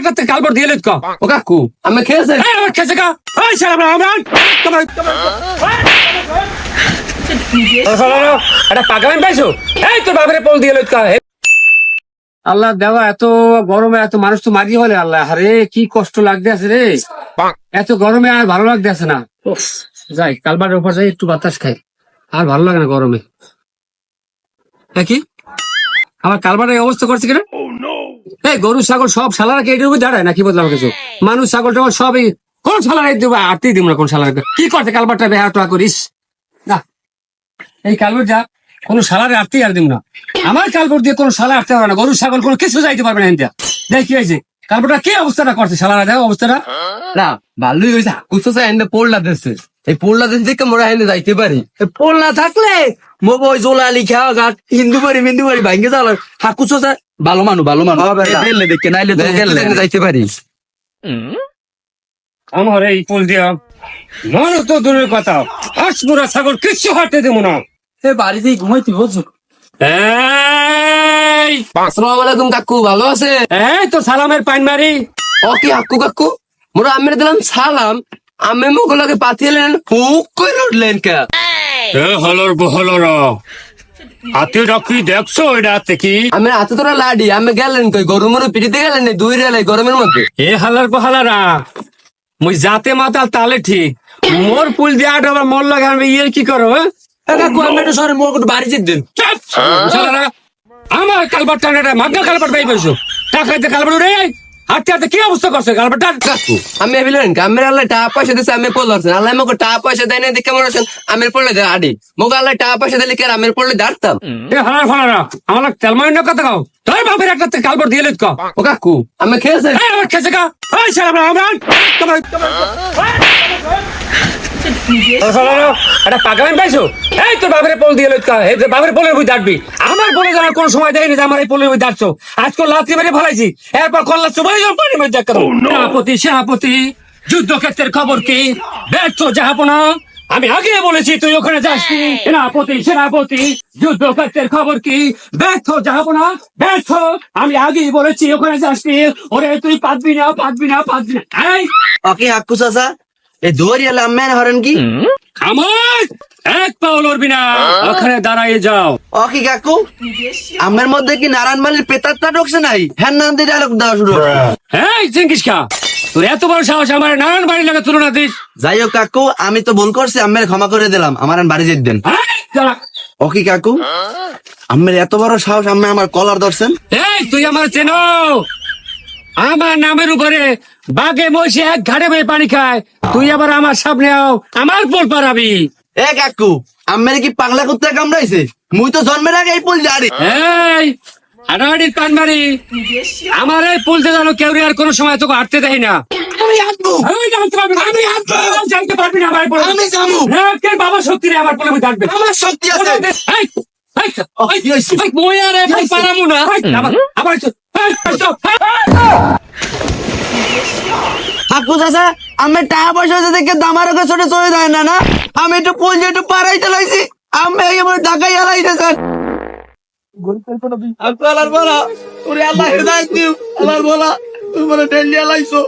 একটা কালবর দিয়ে কা। ও কাকু আমি খেয়েছে? এই আমার খেছে কা। এই শালা আমরা তোমার এটা পাগলামি পাইছো? এই তোর বাবারে পোল দিয়ে কা। আল্লাহ দেওয়া এত গরমে এত মানুষ তো মারি হলে আল্লাহ। আরে কি কষ্ট লাগতে আছে রে। এত গরমে আর ভালো লাগতে আছে না। যাই কালবারের উপর যাই একটু বাতাস খাই। আর ভালো লাগে না গরমে। এ কি আমার কালবারের এই অবস্থা করছে কিনা? এই গরু ছাগল সব সালারা কে এটার উপর দাঁড়ায় না কি বললাম কিছু মানুষ ছাগল টাগল সবই কোন সালার দিব? আটতেই দিব না কোন সালার কি? করতে কালবারটা বেহা টোয়া করিস? না এই কালবার যা কোনো সালারে আটতেই আর দিব না। আমার কালবর দিয়ে কোনো সালা আটতে পারবে না। গরু ছাগল কোনো কিছু যাইতে পারবে না ইন্ডিয়া দেখ কি হয়েছে? কালবারটা কি অবস্থাটা করছে? সালারা দেখো অবস্থাটা। না ভালোই হয়েছে কুচো চাই এনে পোলটা দিচ্ছে এই পোলটা দিচ্ছে দেখে মোরা এনে যাইতে পারি। পোল না থাকলে মোব ওই জোলা লিখা ঘাট হিন্দু বাড়ি হিন্দু বাড়ি ভাঙ্গে যাওয়ার। হাকুচো চাই ভালো মানুষ ভালো মানুষ গেলে দেখে নাইলে তো গেলে। যাইতে পারি আমার এই পোল দিয়া। মানুষ তো দূরের কথা। হাঁস মুরা ছাগল কিচ্ছু হাঁটতে দেবো না। এ বাড়িতেই ঘুমাইতে বলছো এই! আসসালামু আলাইকুম কাকু ভালো আছে? এই তো সালামের পাইন মারি। ও কি হাক্কু কাকু? মোরা আমি দিলাম সালাম। আমি মোগুলোকে পাঠিয়েলেন হুক করে উঠলেন কে। এ হলর বহলর। হাতে রাখি দেখছ এটা হাতে কি? আমি হাতে তোরা লাডি আমি গেলেন কই? গরু মরু পিটিতে গেলেন দুই রেলাই গরমের মধ্যে? এ হালার বহালারা মুই জাতে মাতাল তালে ঠিক। মোর পুল দিয়ে আট আবার মোর লাগে আমি ইয়ে কি করো হ্যাঁ? কাকু আমি একটু সরে মোর বাড়ি যেতে দিন। আমার কালবার টানাটা মাগনা কালবার পাই পেয়েছ টাকাতে কালবার রে হাতে হাতে কি অবস্থা করছে কালবারটা আমি ভাবিলেন আমি আল্লাহ টাকা পয়সা দিছে আমি পোল ধরছেন আল্লাহ আমাকে টা পয়সা দেয় না দেখে মনে হচ্ছেন আমি পড়লে আডি মোক আল্লাহ টাকা পয়সা দিলে কি আর আমি পড়লে দাঁড়তাম এ হালার ফালারা আমার তেল মাইন কথা কাও। তোর বাপের একটা কালবার দিয়ে লেট ও কাকু আমি খেয়েছে। আমার খেছে কা? এই শালা আমরা আমরা তোমার এটা পাগলামি পাইছো? এই তোর বাপের পোল দিয়ে লেট কা বাপের পোলের বই দাঁড়বি। আমার বলে যাওয়ার কোন সময় দেয়নি যে আমার এই পোলের বই দাঁড়ছো। আজকাল লাত্রি মেরে ফেলাইছি এরপর কল্লা চুবাই পানি মেরে দেখা সেনাপতি সেনাপতি যুদ্ধক্ষেত্রের খবর কি? ব্যর্থ যাহাপনা আমি আগে বলেছি তুই ওখানে যাসনি। সেনাপতি সেনাপতি যুদ্ধক্ষেত্রের খবর কি? ব্যর্থ যাহাপনা ব্যর্থ। আমি আগেই বলেছি ওখানে যাসনি। ওরে তুই পাতবি না পাতবি না পাতবি না। এই! ওকে হাক্কু চাচা? এই দৌড়ি এলে আমি হরেন কি? এক পাও লড়বি না। ওখানে দাঁড়াইয়ে যাও। ওকে কাকু? আমের মধ্যে কি নারায়ণ মালির পেতারটা ঢুকছে নাই? হ্যাঁ নাম দিয়ে ডায়লগ দেওয়া শুরু চিঙ্কিস খা। তোর এত বড় সাহস আমার নানান বাড়ি লাগে তুলনা দিস। যাই হোক কাকু আমি তো ভুল করছি আমের ক্ষমা করে দিলাম। আমার বাড়ি যেতে দেন। দাঁড়া। ওকে কাকু? আমের এত বড় সাহস আমি আমার কলার ধরছেন? এই তুই আমার চেনো। আমার নামের উপরে বাঘে মহিষে এক ঘাটে বয়ে পানি খায়। তুই আবার আমার সামনে আও আমার পোল পারাবি এ কাকু আমের কি পাগলা কুত্তা কামড়াইছে? মুই তো জন্মের আগে এই পুল জানি। এই পান মারি। আমার এই পুলতে জানো কেউ আর কোনো সময় তোকে হাঁটতে দেয় না। আমি বাবা রে আমার পোলে থাকবে আমার শক্তি আছে। আবার, হাকু চাচা আমি টাকা পয়সা দেখে দামার ওকে ছোট চলে যায় না না? আমি একটু পুল যে একটু পাড়াই চালাইছি আমি এই আমার ঢাকাই আলাইতে স্যার। আল্লাহর বলা। ওরে আল্লাহ হেদায়েত দিও আল্লাহর বলা তুই বলে ডেলি আলাইছো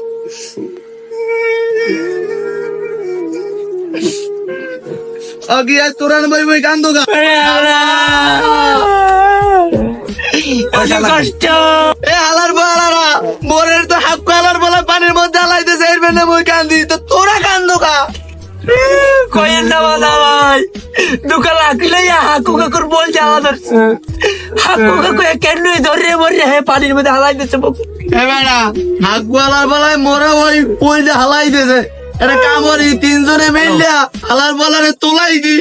আগে তোরান বই বই কান্দো গা কষ্ট। এ হালার বলারা মোরের তো হাক হালার বলা পানির মধ্যে হালাইতেছে এর বেনে মই কান্দি। তো তোরা কান্দো কা? কয়েন বাবা ভাই দুকা লাগলে হাকু কাকুর বল জ্বালা ধরছে। হাকু কাকু কেন ধরে মরে হে পানির মধ্যে হালাইতেছে এ বেড়া হাকু হালার বলায় মোরা ওই পুল যে হালাইতেছে। এটা কামড়ি তিনজনে মিললে হালার বলারে তোলাই দি।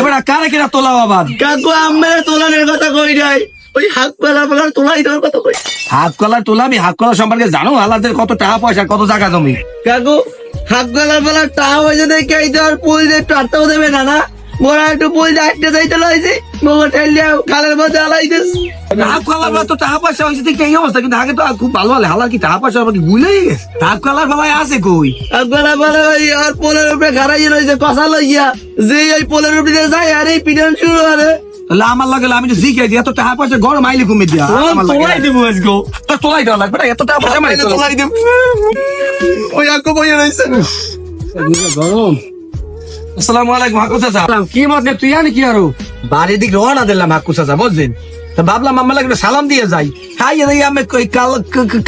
এবার কারে কিনা তোলা বাবা কাকু আমের তোলানের কথা কই যায় ওই বেলা বেলার তোলাই দেওয়ার কথা কই? হাত কলার তোলাবি হাত কলা সম্পর্কে জানো হালাদের কত টাকা পয়সা কত জায়গা জমি? কাকু বেলা বেলা টাকা পয়সা দেখে এই দেওয়ার পুল দিয়ে আটটাও দেবে না না? মোরা একটু পুল দিয়ে আটটে যাইতে লইছি মোগো ঠেলিয়া খালের মধ্যে দিস। কলার বাবা তো টাকা পয়সা হয়েছে দেখতে এই অবস্থা কিন্তু আগে তো খুব ভালো হলে হালার কি টাকা পয়সা ভুলেই গেছে? কলার আছে কই? বেলা বেলা ওই আর পোলের উপরে খারাই রয়েছে কষা লইয়া। যে ওই পোলের উপরে যায় আর এই পিটন শুরু করে তাহলে আমার লাগে আমি তো জিকে এত টাকা পয়সা গরম আইলে কমে দিয়া। আমার লাগে তোলাই দিব আজকে। তা তোলাই দেওয়া লাগবে না এত টাকা পয়সা মাইনে তোলাই দিব। ওই আঙ্কু বইয়ে রয়েছে গরম আসসালামু আলাইকুম হাকু চাচা। কি মতলব তুই জানি কি আরও? বাড়ির দিকে রওনা দিলাম হাকু চাচা বুঝলেন তা ভাবলাম আমার লাগে সালাম দিয়ে যাই। হাই এই আমি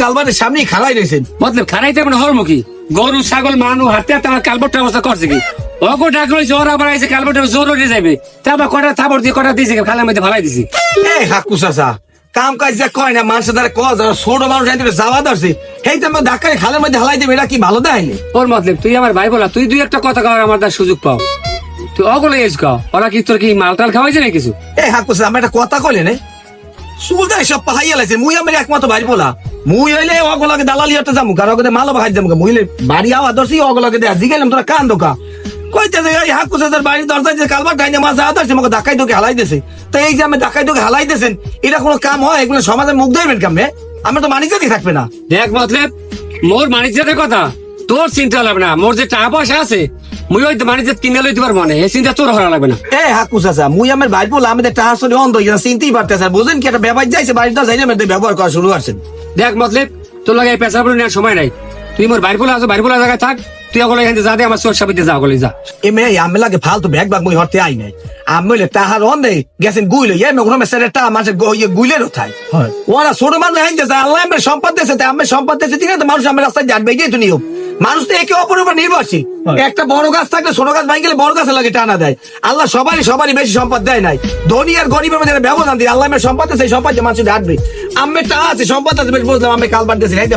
কালবারের সামনেই খাড়াই রয়েছেন মতলব খারাইতে মানে হরমুখী। গরু ছাগল মানু হাতে হাতে আমার কালবটটা অবস্থা করছে কি? ওকে ডাক রয়েছে ওরা আবার আইসে কালবটটা জোর উঠে যাবে তারপর কটা থাপড় দিয়ে কটা দিয়েছে খালের মধ্যে ফালাই দিছি। এই হাকু চাচা কাম কাজ যে কয় না মানুষের দ্বারা কয় ছোট মানুষ জানতে যাওয়া ধরছে এই তো ধাক্কায় খালের মধ্যে হালাই দেবে এটা কি ভালো দেয়নি ওর মতলব তুই আমার ভাই বলা তুই দুই একটা কথা কওয়ার আমার তার সুযোগ পাও। তুই অগুলো এস কাও ওরা কি তোর কি মাল টাল খাওয়াইছে না কিছু? এই হাকু চাচা আমি একটা কথা কইলে নে। সুলতান সব পাহাইয়া লাইছে মুই আমার একমাত্র বাড়ি বলা। মুই হইলে অগলকে দালালি হতে যামু কারও কতে মালো বাহাই যামু মুইলে বাড়ি আওয়া দর্শি অগলকে দেয়া। জিগাইলাম তোরা কান দোকা কইতে যে এই হাকু দরজায় যে কালবার ডাইনে মাছ আওয়া দর্শি আমাকে ধাক্কাই দোকে হালাই দিছে। তো এই যে আমি ধাক্কাই দোকে হালাই দিয়েছেন এটা কোনো কাম হয়? এগুলো সমাজে মুখ ধরবেন কামে আমি তো মানি যেতে থাকবে না। দেখ মতলব মোর বাণিজ্যের কথা তোর চিন্তা লাগবে না। মোর যে টাকা পয়সা আছে মুই ওই বাণিজ্য কিনে লইতে পারব না। এই চিন্তা তোর হওয়া লাগবে না। এ হাকু চাচা মুই আমার বাড়ি বলে আমি টাকা শুনে অন্ধ হয়ে চিনতেই পারতেছে বুঝেন কি একটা ব্যবহার যাইছে বাড়িটা যাই না ব্যবহার করা শুরু করছেন দেখ মতলব তোর লাগে এই পেশা বলে নেওয়ার সময় নাই। তুই মোর বাড়ি বলে আসো বাড়ি বলে জায়গায় থাক। তুই ওগুলো এখান যা দে আমার চোর যা ওগুলো যা। এ মেয়ে আমি লাগে ফালতু ব্যাগ ব্যাগ মুই হরতে আই নাই আমি বলে তাহার অন্ধে গেছেন গুইলে এ মে কোনো মেসের টা মাসে গুইলের ওঠায় ওরা ছোট মানুষ হাইন যাচ্ছে আল্লাহ আমার সম্পদ তাই আমি সম্পদ দিয়েছে ঠিক আছে মানুষ আমার রাস্তায় জানবে তো নিয়ম। মানুষ তো একে অপরের উপর নির্ভরশীল। একটা বড় গাছ থাকলে ছোট গাছ ভাঙ গেলে বড় গাছে লাগে টানা দেয়। আল্লাহ সবারই সবারই বেশি সম্পদ দেয় নাই। ধনী আর গরিবের মধ্যে ব্যবধান দিয়ে আল্লাহ সম্পদ আছে সেই সম্পদ মানুষ হাঁটবে আমি টাকা আছে সম্পদ আছে বেশ বুঝলাম আমি কালবার দিয়েছি এই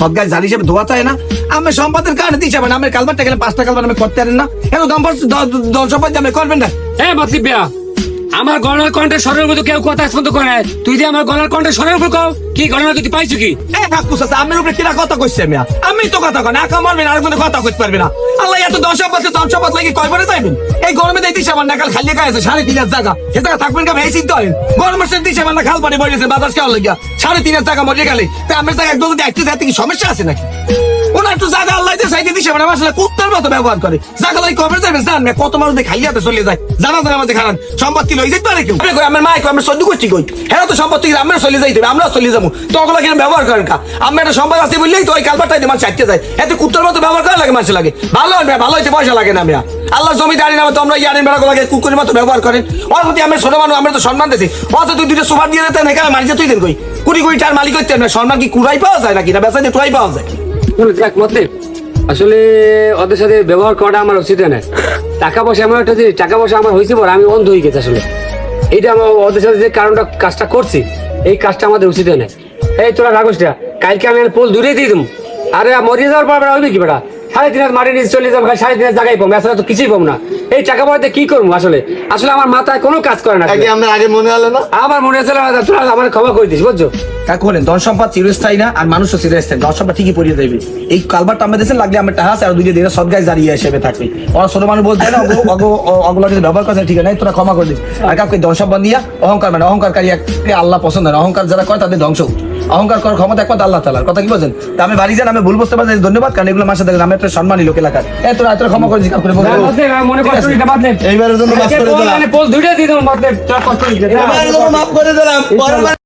সদগাছ জানি হিসেবে ধোয়া চায় না। আমি সম্পদের কারণে দিচ্ছে মানে আমি কালবারটা গেলে পাঁচটা কালবার আমি করতে পারেন না। দল সম্পদ আপনি করবেন না? হ্যাঁ মতলব বিয়া আমার গলার কণ্ঠে স্বরের মতো কেউ কথা স্পন্দ করে। তুই যে আমার গলার কণ্ঠে স্বরের উপর কও কি ঘটনা তুই পাইছো কি? আমার উপরে কিরা কথা কইছে আমি আমি তো কথা কই না মারবেন আর কোনো কথা কইতে পারবে না। আল্লাহ এত লাগি যাইবেন এই গরমে আমার খালি আছে, সাড়ে তিন হাজার জায়গা। সে জায়গা থাকবেন গরমের দিছে আমার খাল পানি বাতাস লাগিয়া। সাড়ে তিন হাজার টাকা গেলে তা আমার জায়গা একদম যাতে কি সমস্যা আছে নাকি? ওনা একটু জায়গা আল্লাহ দিয়ে মানে আসলে কুত্তার মতো ব্যবহার করে। কবে যাবে জান? না কত মানুষ চলে যায়। জানা জানা মাঝে খারান। সম্পত্তি লই যেতে পারে কেউ? আমি আমার সহ্য করছি কই হ্যাঁ তো সম্পত্তি আমরা চলে যাইতে আমরা চলে যাব। তো ওগুলো কেন ব্যবহার করেন কা? আমি একটা সম্পদ আছে বললেই তো ওই কালবারটাই দিয়ে মানুষ যায়। এত কুত্তার মতো ব্যবহার করা লাগে মানুষ লাগে। ভালো হবে ভালো হইতে পয়সা লাগে না আমি আল্লাহ জমি দাঁড়িয়ে নামে তোমরা ইয়ারেন বেড়া লাগে কুকুরের মতো ব্যবহার করেন। ওর প্রতি আমি ছোট মানুষ, আমরা তো সম্মান দিছি। অত তুই দুটো সুপার দিয়ে দিতেন এখানে মারিছে তুই দেন কই? কুড়ি কুড়ি টার মালিক হইতে না, সম্মান কি কুড়াই পাওয়া যায় নাকি না? বেচা দিয়ে টুয়াই পাওয়া যায়। দেখ, মতলব, আসলে ওদের সাথে ব্যবহার করাটা আমার উচিত না। টাকা পয়সা এমন একটা টাকা পয়সা আমার হয়েছে পর আমি অন্ধ হয়ে গেছি আসলে। এইটা আমার, ওদের সাথে যে কারণটা কাজটা করছি, এই কাজটা আমাদের উচিত না। এই তোরা রাগসটা কালকে আমি পোল দূরে দিয়ে দেবো আরে, মরিয়ে যাওয়ার পর বেড়া হইবে কি বেড়া সাড়ে তিন হাজার নিচে চলে যাব সাড়ে তিন হাজার জায়গায় পাবো এছাড়া তো কিছুই পাবো না। এই টাকা পয়সা কি করব আসলে? আসলে আমার মাথায় কোনো কাজ করে না আগে আগে মনে হলো না? আমার মনে হচ্ছে তোরা আমার ক্ষমা করে দিস বুঝছ? কাকু বলেন ধন সম্পদ চিরস্থায়ী না আর মানুষও চিরস্থায়ী। ধন সম্পদ ঠিকই পড়িয়ে দেবে। এই আমাদের দেশে লাগলে আমার টাহাস আর দুইটা দিনে সদগায় জারিয়ে হিসেবে থাকবে। ওরা ছোট মানুষ বলতে না অগো- অগো- অ- অগুলো যদি ব্যবহার করছে ঠিক নাই তোরা ক্ষমা করে দিস। আর কাউকে ধন সম্পদ নিয়ে অহংকার মানে অহংকারকারী এক আল্লাহ পছন্দ না অহংকার যারা করে তাদের ধ্বংস। অহংকার করার ক্ষমতা একমাত্র আল্লাহ তালার কথা কি বলছেন? তা আমি বাড়ি যান আমি ভুল বুঝতে পারছি ধন্যবাদ কারণ এগুলো মাসে দেখলাম আমি একটা সম্মানী লোক এলাকার। এত রাত ক্ষমা করে জিজ্ঞাসা করে এইবারের জন্য মাফ করে দিলাম।